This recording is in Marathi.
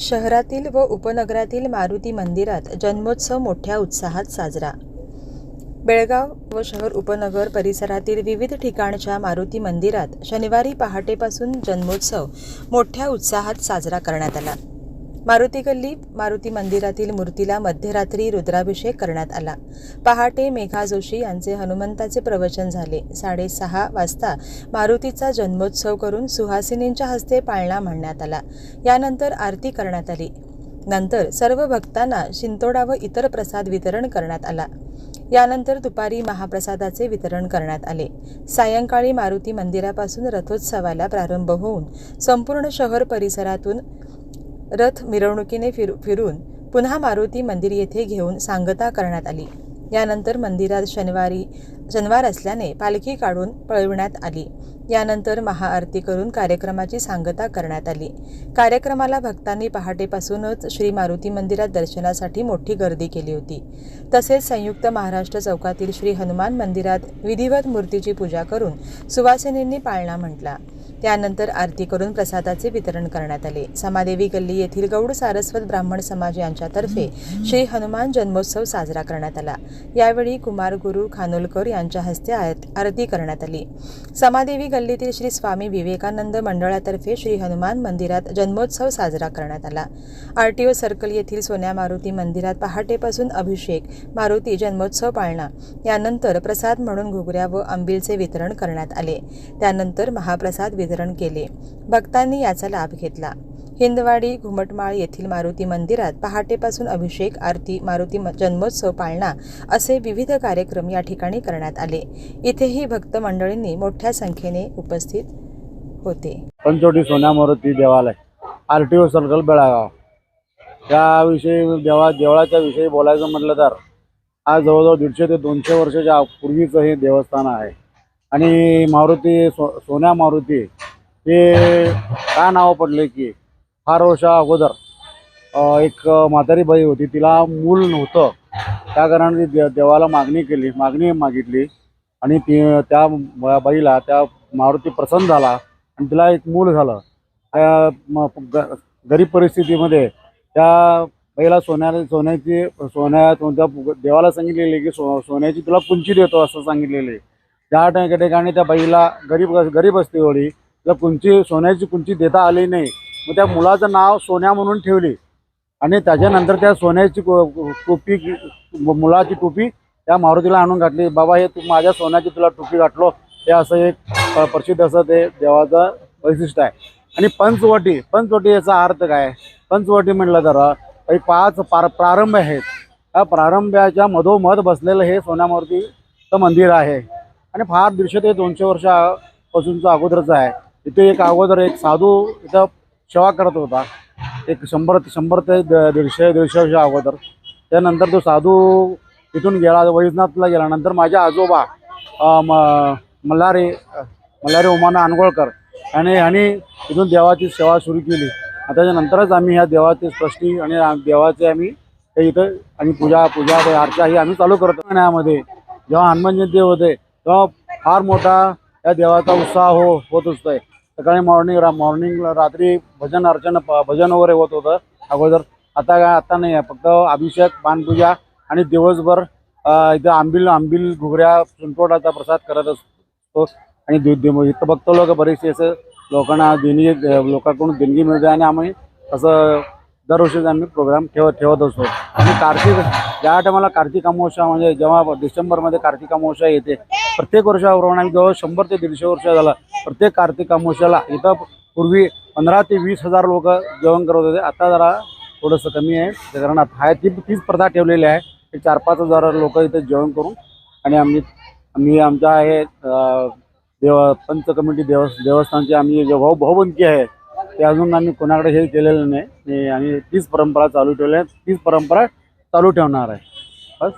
शहरातील व उपनगरातील मारुती मंदिरात जन्मोत्सव मोठ्या उत्साहात साजरा. बेळगाव व शहर उपनगर परिसरातील विविध ठिकाणच्या मारुती मंदिरात शनिवारी पहाटेपासून जन्मोत्सव मोठ्या उत्साहात साजरा करण्यात आला. मारुती गल्ली मारुती मंदिरातील मूर्तीला मध्यरात्री रुद्राभिषेक करण्यात आला. पहाटे मेघा जोशी यांचे हनुमंताचे प्रवचन झाले. साडेसहा वाजता मारुतीचा जन्मोत्सव करून सुहासिनींच्या हस्ते पाळणा म्हणण्यात आला. यानंतर आरती करण्यात आली. नंतर सर्व भक्तांना शिंतोडा व इतर प्रसाद वितरण करण्यात आला. यानंतर दुपारी महाप्रसादाचे वितरण करण्यात आले. सायंकाळी मारुती मंदिरापासून रथोत्सवाला प्रारंभ होऊन संपूर्ण शहर परिसरातून रथ मिरवणुकीने फिर फिरून पुन्हा मारुती मंदिर येथे घेऊन सांगता करण्यात आली. यानंतर मंदिरात शनिवारी शनिवार असल्याने पालखी काढून पळविण्यात आली. यानंतर महाआरती करून कार्यक्रमाची सांगता करण्यात आली. कार्यक्रमाला भक्तांनी पहाटेपासूनच श्री मारुती मंदिरात दर्शनासाठी मोठी गर्दी केली होती. तसेच संयुक्त महाराष्ट्र चौकातील श्री हनुमान मंदिरात विधिवत मूर्तीची पूजा करून सुवासिनींनी पाळणा म्हटला. त्यानंतर आरती करून प्रसादाचे वितरण करण्यात आले. समादेवी गल्ली येथील गौड सारस्वत ब्राह्मण समाज यांच्यातर्फे श्री हनुमान जन्मोत्सव साजरा करण्यात आला. यावेळी कुमार गुरु खानोलकर यांच्या हस्ते आरती करण्यात आली. समादेवी गल्लीतील श्री स्वामी विवेकानंद मंडळातर्फे श्री हनुमान मंदिरात जन्मोत्सव साजरा करण्यात आला. आरटीओ सर्कल येथील सोन्या मारुती मंदिरात पहाटेपासून अभिषेक मारुती जन्मोत्सव पाळणा यानंतर प्रसाद म्हणून घुगऱ्या व आंबीलचे वितरण करण्यात आले. त्यानंतर महाप्रसाद वितरण केले. भक्तांनी याचा लाभ घेतला. हिंदवाडी घुमटमाळ येथील मारुती मंदिरात पहाटेपासून अभिषेक आरती मारुती जन्मोत्सव पाळणा असे विविध कार्यक्रम या ठिकाणी करण्यात आले. इथेही भक्त मंडळींनी मोठ्या संख्येने उपस्थित होते. पंचवटी सोन्या मारुती देवालय R T O circle Belgaum. त्याविषयी देवा देवळाच्या विषयी बोलायचं म्हटलं तर आज जवळजवळ दीडशे ते दोनशे वर्षाच्या पूर्वीचं हे देवस्थान आहे. आणि मारुती सो सोन्या मारुती हे काय नाव पडले की फार वर्षा अगोदर एक म्हातारी बाई होती तिला मूल नव्हतं. त्या कारणाने दे देवाला मागणी केली मागणी मागितली. आणि ती त्या बाईला त्या मारुती प्रसन्न झाला आणि तिला एक मूल झालं. त्या ग- गरीब परिस्थितीमध्ये त्या बाईला सोन्याला सोन्याची सोन्या त्या देवाला सांगितलेली की सो सोन्याची तुला कुंची देतो असं सांगितलेली. त्या ठिकाणी त्या बाईला गरीब गरीब असते एवढी. जर कुंची सोन्याची कुंची देता आली नाही मग त्या मुलाचं नाव सोन्या म्हणून ठेवली. आणि त्याच्यानंतर त्या सोन्याची टोपी मुलाची टोपी त्या मारुतीला आणून घातली. बाबा हे तू माझ्या सोन्याची तुला टोपी घातलो. हे असं एक प्रसिद्ध असं ते देवाचं वैशिष्ट्य आहे. आणि पंचवटी पंचवटी याचा अर्थ काय? पंचवटी म्हटलं तर काही पाच पार प्रारंभ आहेत. त्या प्रारंभाच्या मधोमध बसलेलं हे सोन्या मारुतीचं मंदिर आहे. आणि फार दृश्य ते दोनशे वर्षापासूनचं अगोदरचं आहे. इथे एक अगोदर एक साधू इथं सेवा करत होता. एक शंभर शंभर ते दीडशे दीडशे वर्ष अगोदर. त्यानंतर तो साधू तिथून गेला वैजनाथला गेला. नंतर माझ्या आजोबा म मल्हारी मल्हारी उमाना अनगोळकर आणि ह्यांनी तिथून देवाची सेवा सुरू केली. त्याच्यानंतरच आम्ही ह्या देवाचे स्पष्टी आणि देवाचे आम्ही इथं आणि पूजा पूजा अर्चा ही आम्ही चालू करतो आणि यामध्ये जेव्हा हनुमान जयंती होते तेव्हा फार मोठा या देवाचा उत्साह हो होत असतोय. सकाळी मॉर्निंग रा मॉर्निंगला रात्री भजन अर्चन प- भजन वगैरे होत होतं. अगोदर आता काय आता नाही आहे. फक्त अभिषेक पानपूजा आणि दिवसभर इथं आंबील आंबील घुगऱ्या सुंटोडाचा प्रसाद करत असतो. आणि इथं बघतो लोक बरेचसे असं लोकांना देणगी लोकांकडून देणगी मिळते आणि आम्ही असं दरवर्षी आम्ही प्रोग्राम ठेवत ठेवत असतो. आणि कार्तिक ज्या टायमाला कार्तिक अमावस्या म्हणजे जेव्हा डिसेंबरमध्ये कार्तिक अमावस्या येते प्रत्येक वर्षाप्रमाणे आम्ही जवळ शंभर ते दीडशे वर्ष झालं प्रत्येक कार्तिक अमावस्याला इथं पूर्वी पंधरा ते वीस हजार लोक जेवण करत होते. आता जरा थोडंसं कमी आहे कारण आहे ती तीच प्रथा ठेवलेली आहे. की चार पाच हजार लोक इथे जेवण करून आणि आम्ही आम्ही आमच्या हे देव पंच कमिटी देव देवस्थानची आम्ही जे भाऊ भाऊबंदकी आहे ते अजून आम्ही कोणाकडे हे केलेलं नाही. आणि आम्ही तीच परंपरा चालू ठेवली आहे. तीच परंपरा चालू ठेवणार आहे. बस.